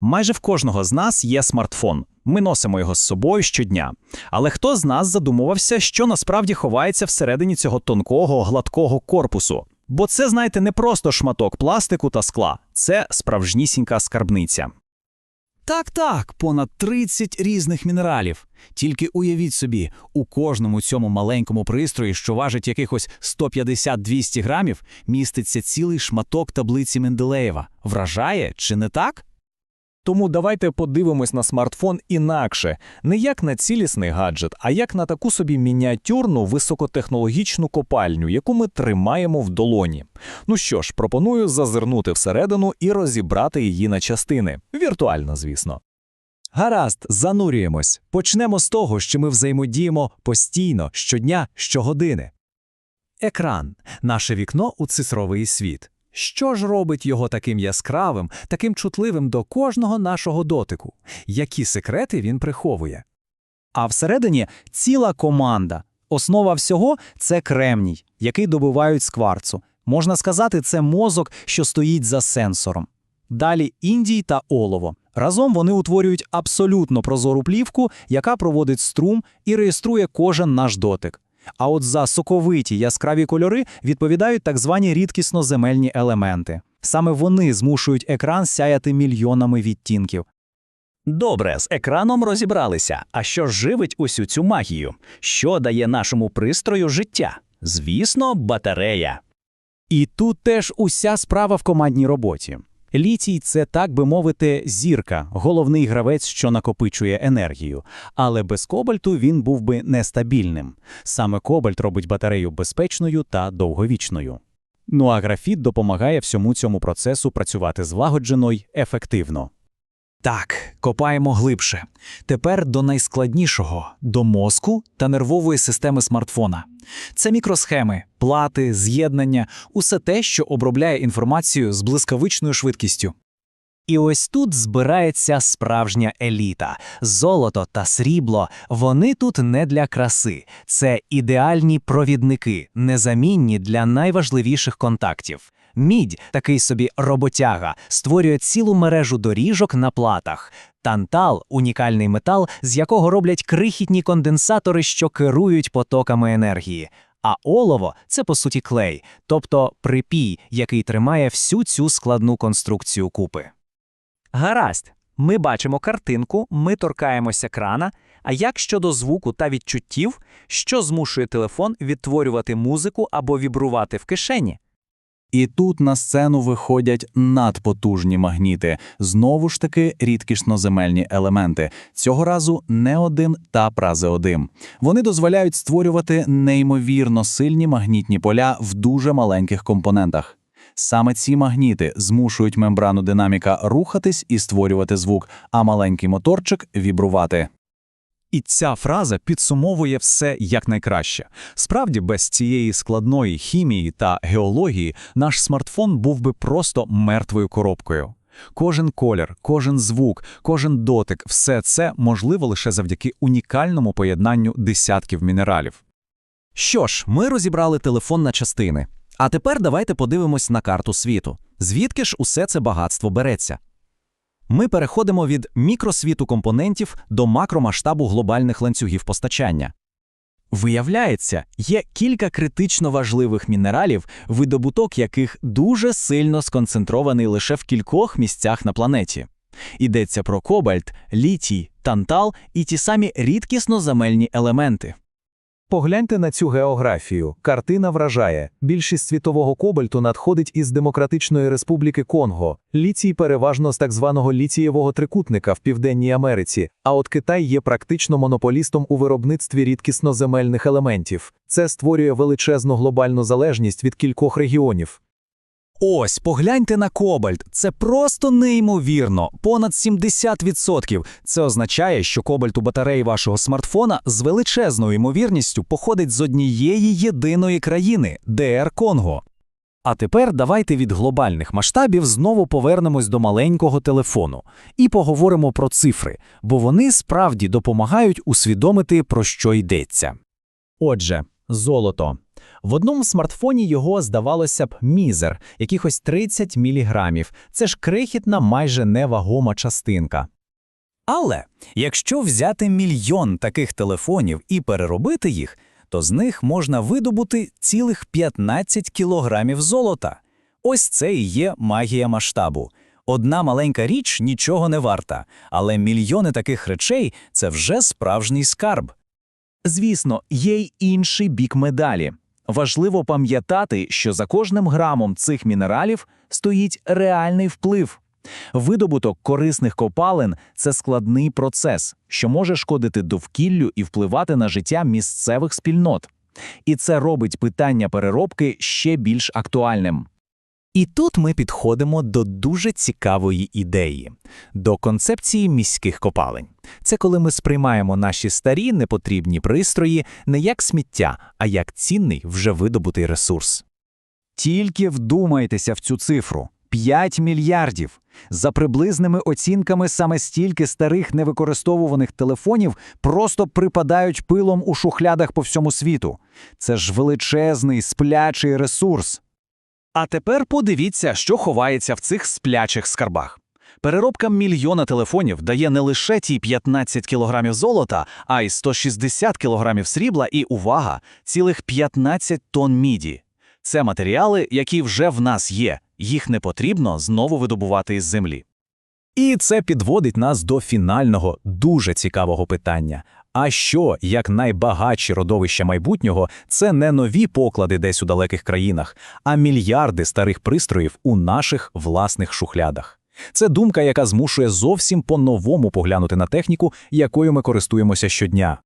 Майже в кожного з нас є смартфон. Ми носимо його з собою щодня. Але хто з нас задумувався, що насправді ховається всередині цього тонкого, гладкого корпусу? Бо це, знаєте, не просто шматок пластику та скла, це справжнісінька скарбниця. Так, так, понад 30 різних мінералів. Тільки уявіть собі, у кожному цьому маленькому пристрої, що важить якихось 150-200 грамів, міститься цілий шматок таблиці Менделеєва. Вражає чи не так? Тому давайте подивимось на смартфон інакше, не як на цілісний гаджет, а як на таку собі мініатюрну високотехнологічну копальню, яку ми тримаємо в долоні. Ну що ж, пропоную зазирнути всередину і розібрати її на частини. Віртуально, звісно. Гаразд, занурюємось. Почнемо з того, що ми взаємодіємо постійно, щодня, щогодини. Екран наше вікно у цифровий світ. Що ж робить його таким яскравим, таким чутливим до кожного нашого дотику? Які секрети він приховує? А всередині ціла команда. Основа всього це кремній, який добувають з кварцу. Можна сказати, це мозок, що стоїть за сенсором. Далі індій та олово. Разом вони утворюють абсолютно прозору плівку, яка проводить струм і реєструє кожен наш дотик. А от за соковиті яскраві кольори відповідають так звані рідкісно-земельні елементи. Саме вони змушують екран сяяти мільйонами відтінків. Добре, з екраном розібралися. А що живить усю цю магію? Що дає нашому пристрою життя? Звісно, батарея. І тут теж уся справа в командній роботі. Літій це, так би мовити, зірка, головний гравець, що накопичує енергію. Але без кобальту він був би нестабільним. Саме кобальт робить батарею безпечною та довговічною. Ну а графіт допомагає всьому цьому процесу працювати злагоджено й ефективно. Так, копаємо глибше. Тепер до найскладнішого до мозку та нервової системи смартфона. Це мікросхеми, плати, з'єднання, усе те, що обробляє інформацію з блискавичною швидкістю. І ось тут збирається справжня еліта. Золото та срібло, вони тут не для краси, це ідеальні провідники, незамінні для найважливіших контактів. Мідь, такий собі роботяга, створює цілу мережу доріжок на платах. Тантал унікальний метал, з якого роблять крихітні конденсатори, що керують потоками енергії. А олово це по суті клей, тобто припій, який тримає всю цю складну конструкцію купи. Гаразд, ми бачимо картинку, ми торкаємося крана. А як щодо звуку та відчуттів, що змушує телефон відтворювати музику або вібрувати в кишені? І тут на сцену виходять надпотужні магніти, знову ж таки рідкісноземельні елементи. Цього разу не один та празеодим. Вони дозволяють створювати неймовірно сильні магнітні поля в дуже маленьких компонентах. Саме ці магніти змушують мембрану динаміка рухатись і створювати звук, а маленький моторчик вібрувати. І ця фраза підсумовує все якнайкраще. Справді, без цієї складної хімії та геології наш смартфон був би просто мертвою коробкою. Кожен колір, кожен звук, кожен дотик все це можливо лише завдяки унікальному поєднанню десятків мінералів. Що ж, ми розібрали телефон на частини. А тепер давайте подивимось на карту світу. Звідки ж усе це багатство береться? Ми переходимо від мікросвіту компонентів до макромасштабу глобальних ланцюгів постачання. Виявляється, є кілька критично важливих мінералів, видобуток яких дуже сильно сконцентрований лише в кількох місцях на планеті. Йдеться про кобальт, літій, тантал і ті самі рідкісно замельні елементи. Погляньте на цю географію. Картина вражає. Більшість світового кобальту надходить із Демократичної Республіки Конго. ліцій переважно з так званого ліцієвого трикутника в Південній Америці, а от Китай є практично монополістом у виробництві рідкісноземельних елементів. Це створює величезну глобальну залежність від кількох регіонів. Ось, погляньте на кобальт. Це просто неймовірно. Понад 70%. Це означає, що кобальт у батареї вашого смартфона з величезною ймовірністю походить з однієї єдиної країни ДР Конго. А тепер давайте від глобальних масштабів знову повернемось до маленького телефону і поговоримо про цифри, бо вони справді допомагають усвідомити, про що йдеться. Отже, золото. В одному смартфоні його, здавалося б, мізер, якихось 30 міліграмів. Це ж крихітна, майже невагома частинка. Але якщо взяти мільйон таких телефонів і переробити їх, то з них можна видобути цілих 15 кілограмів золота. Ось це і є магія масштабу. Одна маленька річ нічого не варта, але мільйони таких речей – це вже справжній скарб. Звісно, є й інший бік медалі. Важливо пам'ятати, що за кожним грамом цих мінералів стоїть реальний вплив. Видобуток корисних копалин це складний процес, що може шкодити довкіллю і впливати на життя місцевих спільнот. І це робить питання переробки ще більш актуальним. І тут ми підходимо до дуже цікавої ідеї до концепції міських копалень. Це коли ми сприймаємо наші старі непотрібні пристрої не як сміття, а як цінний вже видобутий ресурс. Тільки вдумайтеся в цю цифру – 5 мільярдів. За приблизними оцінками саме стільки старих невикористовуваних телефонів просто припадають пилом у шухлядах по всьому світу. Це ж величезний сплячий ресурс. А тепер подивіться, що ховається в цих сплячих скарбах. Переробка мільйона телефонів дає не лише ті 15 кілограмів золота, а й 160 кілограмів срібла і, увага, цілих 15 тонн міді. Це матеріали, які вже в нас є, їх не потрібно знову видобувати із землі. І це підводить нас до фінального, дуже цікавого питання. А що, як найбагатші родовища майбутнього, це не нові поклади десь у далеких країнах, а мільярди старих пристроїв у наших власних шухлядах. Це думка, яка змушує зовсім по-новому поглянути на техніку, якою ми користуємося щодня.